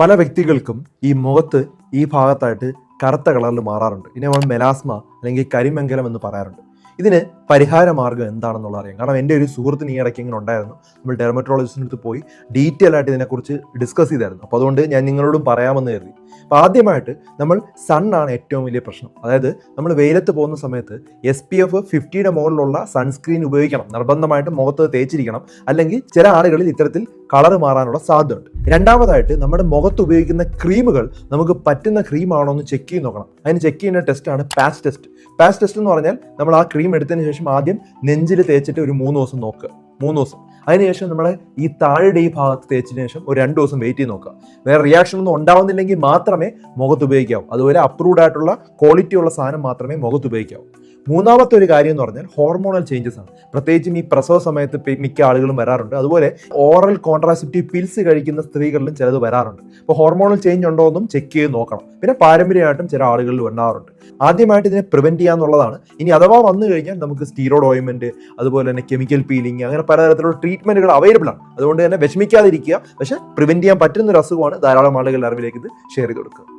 പല വ്യക്തികൾക്കും ഈ മുഖത്ത് ഈ ഭാഗത്തായിട്ട് കറുത്ത കളറിൽ മാറാറുണ്ട്. ഇതിനെ നമ്മൾ മെലാസ്മ അല്ലെങ്കിൽ കരിമംഗലം എന്ന് പറയാറുണ്ട്. ഇതിന് പരിഹാര മാർഗം എന്താണെന്നുള്ള അറിയാം. കാരണം എന്റെ ഒരു സുഹൃത്തിന് ഈ ഇടയ്ക്ക് ഇങ്ങനെ ഉണ്ടായിരുന്നു. നമ്മൾ ഡെർമറ്റോളജിസ്റ്റിന്റെ അടുത്ത് പോയി ഡീറ്റെയിൽ ആയിട്ട് ഇതിനെക്കുറിച്ച് ഡിസ്കസ് ചെയ്തായിരുന്നു. അപ്പോൾ അതുകൊണ്ട് ഞാൻ നിങ്ങളോടും പറയാമെന്ന് കരുതി. അപ്പോൾ ആദ്യമായിട്ട് നമ്മൾ സണ്ണാണ് ഏറ്റവും വലിയ പ്രശ്നം. അതായത് നമ്മൾ വെയിലത്ത് പോകുന്ന സമയത്ത് എസ് പി എഫ് ഫിഫ്റ്റിയുടെ മുകളിലുള്ള സൺസ്ക്രീൻ ഉപയോഗിക്കണം. നിർബന്ധമായിട്ട് മുഖത്ത് തേച്ചിരിക്കണം. അല്ലെങ്കിൽ ചില ആളുകളിൽ ഇത്തരത്തിൽ കളർ മാറാനുള്ള സാധ്യതയുണ്ട്. രണ്ടാമതായിട്ട് നമ്മുടെ മുഖത്ത് ഉപയോഗിക്കുന്ന ക്രീമുകൾ നമുക്ക് പറ്റുന്ന ക്രീം ആണോ എന്ന് ചെക്ക് ചെയ്ത് നോക്കണം. അതിന് ചെക്ക് ചെയ്യുന്ന ടെസ്റ്റാണ് പാസ് ടെസ്റ്റ് പാസ് ടെസ്റ്റ് എന്ന് പറഞ്ഞാൽ നമ്മൾ ആ ക്രീം എടുത്തതിന് ശേഷം ആദ്യം നെഞ്ചിൽ തേച്ചിട്ട് ഒരു മൂന്ന് ദിവസം നോക്കുക. മൂന്ന് ദിവസം. അതിനുശേഷം നമ്മളെ ഈ താഴെയുടെ ഈ ഭാഗത്ത് തേച്ചതിന് ശേഷം ഒരു രണ്ട് ദിവസം വെയിറ്റ് ചെയ്ത് നോക്കുക. വേറെ റിയാക്ഷൻ ഒന്നും ഉണ്ടാവുന്നില്ലെങ്കിൽ മാത്രമേ മുഖത്ത് ഉപയോഗിക്കാവൂ. അതുപോലെ അപ്രൂവ്ഡ് ആയിട്ടുള്ള ക്വാളിറ്റി ഉള്ള സാധനം മാത്രമേ മുഖത്ത് ഉപയോഗിക്കാവൂ. മൂന്നാമത്തെ ഒരു കാര്യം എന്ന് പറഞ്ഞാൽ ഹോർമോണൽ ചേഞ്ചസ് ആണ്. പ്രത്യേകിച്ചും ഈ പ്രസവ സമയത്ത് മിക്ക ആളുകളും വരാറുണ്ട്. അതുപോലെ ഓറൽ കോൺട്രാസെപ്റ്റീവ് പിൽസ് കഴിക്കുന്ന സ്ത്രീകളിലും ചിലത് വരാറുണ്ട്. അപ്പോൾ ഹോർമോണൽ ചേഞ്ച് ഉണ്ടോ എന്നും ചെക്ക് ചെയ്ത് നോക്കണം. പിന്നെ പാരമ്പര്യമായിട്ടും ചില ആളുകളിൽ ഉണ്ടാവാറുണ്ട് ആദ്യമായിട്ട് ഇതിനെ പ്രിവെന്റ് ചെയ്യാന്നുള്ളതാണ് ഇനി അഥവാ വന്നു കഴിഞ്ഞാൽ നമുക്ക് സ്റ്റീറോയിഡ് ഓയിൻമെന്റ് അതുപോലെ തന്നെ കെമിക്കൽ പീലിംഗ് അങ്ങനെ പലതരത്തിലുള്ള ട്രീറ്റ്മെന്റുകൾ അവൈലബിൾ ആണ്. അതുകൊണ്ട് തന്നെ വിഷമിക്കാതിരിക്കുക. പക്ഷേ പ്രിവെന്റ് ചെയ്യാൻ പറ്റുന്ന ഒരു അസുഖമാണ് ധാരാളം ആളുകളുടെ അറിവിലേക്ക് ഇത് ഷെയർ ചെയ്ത് കൊടുക്കുക.